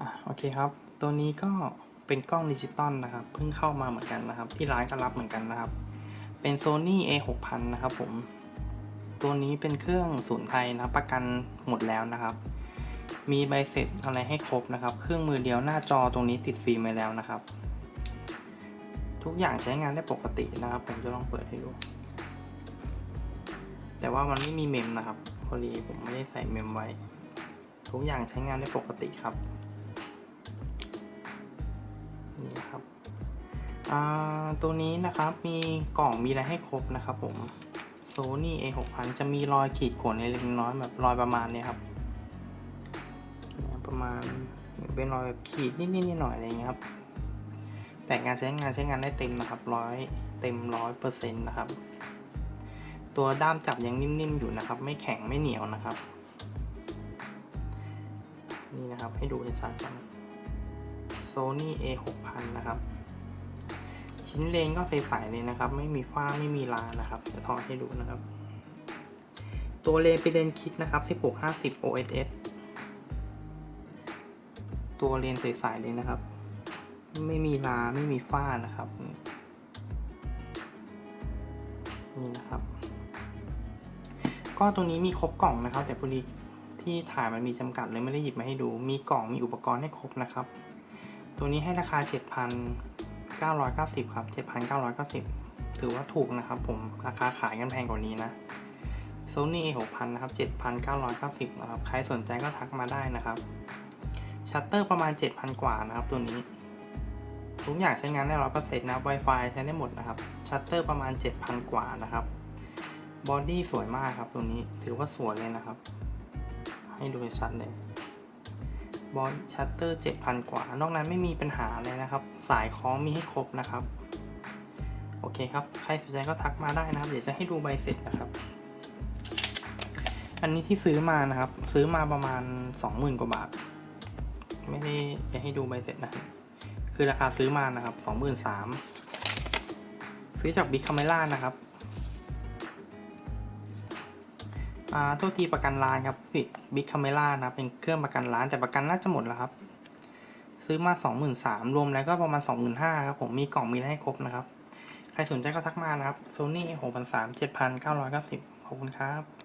อะโอเคครับ ตัวนี้ก็เป็นกล้องดิจิตอลนะครับ เพิ่งเข้ามาเหมือนกันนะครับ ที่ร้านก็รับเหมือนกันนะครับ เป็น Sony A 6 0 0 0 นะครับผม ตัวนี้เป็นเครื่องศูนย์ไทยนะประกันหมดแล้วนะครับ มีใบเสร็จอะไรให้ครบนะครับ เครื่องมือเดียวหน้าจอตรงนี้ติดฟิล์มไปแล้วนะครับ ทุกอย่างใช้งานได้ปกตินะครับ ผมจะลองเปิดให้ดู แต่ว่ามันไม่มีเมมนะครับพอดีผมไม่ได้ใส่เมมไว้ ทุกอย่างใช้งานได้ปกติครับ นี่ครับตัวนี้นะครับมีกล่องมีอะไรให้ครบนะครับผม Sony A 6 0 0 0จะมีรอยขีดข่วนเล็กน้อยแบบรอยประมาณนี้ครับ ประมาณเป็นรอยแบบขีดนิดๆหน่อยๆอะไรเงี้ยครับ แต่การใช้งานใช้งานได้เต็มนะครับร้อยเต็มร้อยเปอร์เซ็นต์นะครับ ตัวด้ามจับยังนิ่มๆอยู่นะครับ ไม่แข็งไม่เหนียวนะครับ นี่นะครับให้ดูชัดๆกัน Sony A 6 0 0 0นะครับ ชิ้นเลนก็ใสๆเลยนะครับ ไม่มีฝ้าไม่มีลานะครับจะถอดให้ดูนะครับ ตัวเลนเป็นเลนคิดนะครับ 1650 OSS ตัวเลนใสๆเลยนะครับ ไม่มีลาไม่มีฝ้านะครับนี่นะครับก็ตัวนี้มีครบกล่องนะครับ แต่พอดีที่ถ่ายมันมีจำกัดเลยไม่ได้หยิบมาให้ดู มีกล่องมีอุปกรณ์ให้ครบนะครับ ตัวนี้ให้ราคา 7,990 ครับ 7,990 ถือว่าถูกนะครับผม ราคาขายกันแพงกว่านี้นะ Sony A 6 0 0 0 นะครับ 7,990 นะครับ ใครสนใจก็ทักมาได้นะครับ ชัตเตอร์ประมาณ 7,000 กว่านะครับตัวนี้ ทุกอย่างใช้งานได้ร้อยเปอร์เซ็นต์นะ Wi-Fi ใช้ได้หมดนะครับ ชัตเตอร์ประมาณ 7,000 กว่านะครับ บอดี้สวยมากครับตัวนี้ ถือว่าสวยเลยนะครับ ให้ดูชัดเลย บอลชัตเตอร์ 7,000 กว่า นอกนั้นไม่มีปัญหาเลยนะครับ สายคล้องมีให้ครบนะครับ โอเคครับ ใครสนใจก็ทักมาได้นะครับ เดี๋ยวจะให้ดูใบเสร็จนะครับ อันนี้ที่ซื้อมานะครับ ซื้อมาประมาณ 20,000 กว่าบาท ไม่ได้จะให้ดูใบเสร็จนะ คือราคาซื้อมานะครับ 23,000ซื้อจากบิ๊กคาเมล่านะครับ อ่าโทษทีประกันร้านครับบิ๊กคาเมล่านะเป็นเครื่องประกันร้านแต่ประกันน่าจะหมดแล้วครับ ซื้อมาสองหมื่นสามรวมแล้วก็ประมาณสองหมื่นห้าครับผมมีกล่องมีไรให้ครบนะครับ ใครสนใจก็ทักมานะครับ Sony หกพันสามเจ็ดพันเก้าร้อยเก้าสิบขอบคุณครับ